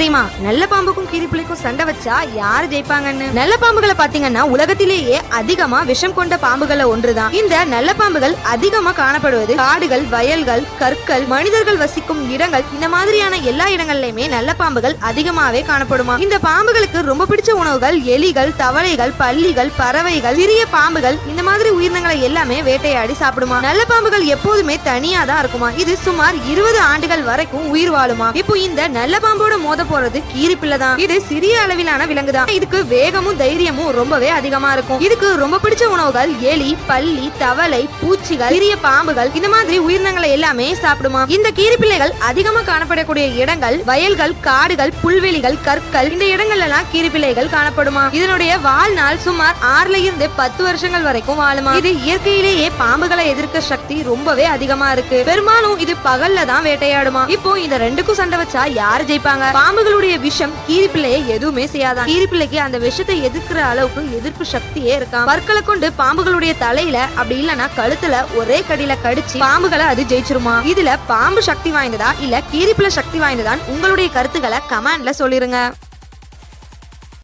தெரியுமா? நல்ல பாம்புக்கும் கீரிப்பிள்ளைக்கும் சண்டை வச்சா யாரு ஜெயிப்பாங்கன்னு? நல்ல பாம்புகளை பாத்தீங்கன்னா உலகத்திலேயே அதிகமா விஷம் கொண்ட பாம்புகள ஒன்றுதான். இந்த நல்ல பாம்புகள் அதிகமா காணப்படுவது காடுகள் வயல்கள் கற்கள் மனிதர்கள் வசிக்கும் இடங்கள். இந்த மாதிரியான எல்லா இடங்கள்லயுமே நல்ல பாம்புகள் அதிகமாவே காணப்படுமா? இந்த பாம்புகளுக்கு ரொம்ப பிடிச்ச உணவுகள் எலிகள் தவளைகள் பள்ளிகள் பறவைகள் சிறிய பாம்புகள் இந்த மாதிரி உயிரினங்களை எல்லாமே வேட்டையாடி சாப்பிடுமா? நல்ல பாம்புகள் எப்போதுமே தனியா தான் இருக்குமா? இது சுமார் இருபது ஆண்டுகள் வரைக்கும் உயிர் வாழுமா? இப்போ இந்த நல்ல பாம்போட மோத போறது கீரிப்பிள்ளை தான். இது சிறிய அளவிலான விலங்கு தான். இதுக்கு வேகமும் தைரியமும் ரொம்பவே அதிகமா இருக்கும். இதுக்கு ரொம்ப பிடிச்ச உணவுகள் எலி பள்ளி தவளை பூச்சிகள் சிறிய பாம்புகள் இந்த மாதிரி உயிரினங்களை எல்லாமே சாப்பிடுமா? இந்த கீரிப்பிள்ளைகள் அதிகமா காணப்படக்கூடிய இடங்கள் வயல்கள் காடுகள் புல்வெளிகள் கற்கள் இந்த இடங்கள்ல எல்லாம் கீரிப்பிள்ளைகள் காணப்படுமா? இதனுடைய வாழ்நாள் சுமார் ஆறுல இருந்து பத்து வருஷங்கள் வரைக்கும் வாழுமா? இது இயற்கையிலேயே பாம்புகளை எதிர்க்க சக்தி ரொம்பவே அதிகமா இருக்கு. பெரும்பாலும் இது பகல்ல தான் வேட்டையாடுமா? இப்போ இந்த ரெண்டுக்கும் சண்டை வச்சா யாரு ஜெயிப்பாங்க? பாம்புகளுடைய விஷம் கீரிப்பிள்ளையை எதுவுமே செய்யாதான். கீரிப்பிள்ளைக்கு அந்த விஷத்தை எதிர்க்கிற அளவுக்கு எதிர்ப்பு சக்தியே இருக்காம். பற்களை கொண்டு பாம்புகளுடைய தலையில அப்படி இல்லனா கழுத்துல ஒரே கடியில கடிச்சு பாம்புகளை அது ஜெயிச்சிருமா? இதுல பாம்பு சக்தி வாய்ந்ததா இல்ல கீரிப்பிள்ளை சக்தி வாய்ந்ததான் உங்களுடைய கருத்துக்களை கமெண்ட்ல சொல்லிருங்க.